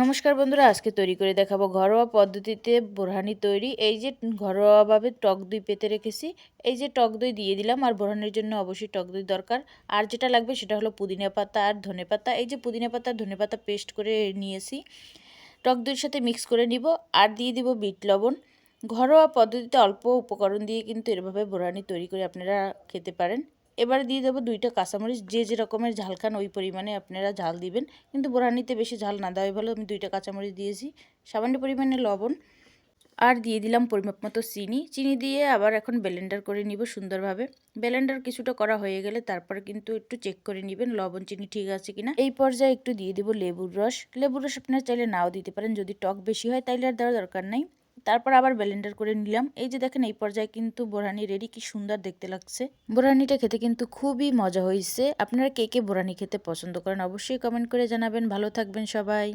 নমস্কার বন্ধুরা, আজকে তৈরি করে দেখাবো ঘরোয়া পদ্ধতিতে বোরহানি তৈরি। এই যে ঘরোয়াভাবে টক দই পেতে রেখেছি, এই যে টক দই দিয়ে দিলাম, আর বোরহানির জন্য অবশ্যই টক দই দরকার। আর যেটা লাগবে সেটা হলো পুদিনা পাতা আর ধনে পাতা। এই যে পুদিনা পাতা, ধনে পাতা পেস্ট করে নিয়েছি। টক দইয়ের সাথে মিক্স করে নিব, আর দিয়ে দিব বিট লবণ। ঘরোয়া পদ্ধতিতে অল্প উপকরণ দিয়ে কিন্তু এভাবে বোরহানি তৈরি করে আপনারা খেতে পারেন। এবার দিয়ে দেবো দুইটা কাঁচামরিচ, যে যে রকমের ঝাল খান ওই পরিমাণে আপনারা ঝাল দিবেন। কিন্তু বোরানিতে বেশি ঝাল না, দেওয়াই ভালো। আমি দুইটা কাঁচামরিচ দিয়েছি। সামান্য পরিমাণে লবণ। আর দিয়ে দিলাম পরিমাপ মতো চিনি। চিনি দিয়ে আবার এখন ব্লেন্ডার করে নিব সুন্দরভাবে। ব্লেন্ডার কিছুটা করা হয়ে গেলে তারপর কিন্তু একটু চেক করে নেবেন লবণ, চিনি ঠিক আছে কিনা। এই পর্যায়ে একটু দিয়ে দিব লেবুর রস। লেবুর রস আপনারা চাইলে নাও দিতে পারেন। যদি টক বেশি হয় তাইলে আর দেওয়ার দরকার নাই। তারপর আবার ব্লেন্ডার করে নিলাম। এই যে দেখেন, এই পর্যায়ে কিন্তু বোরানি রেডি কি সুন্দর দেখতে লাগছে। বোরানিটা খেতে কিন্তু খুবই মজা হয়েছে আপনারা কে কে বোরানি খেতে পছন্দ করেন, অবশ্যই কমেন্ট করে জানাবেন। ভালো থাকবেন সবাই।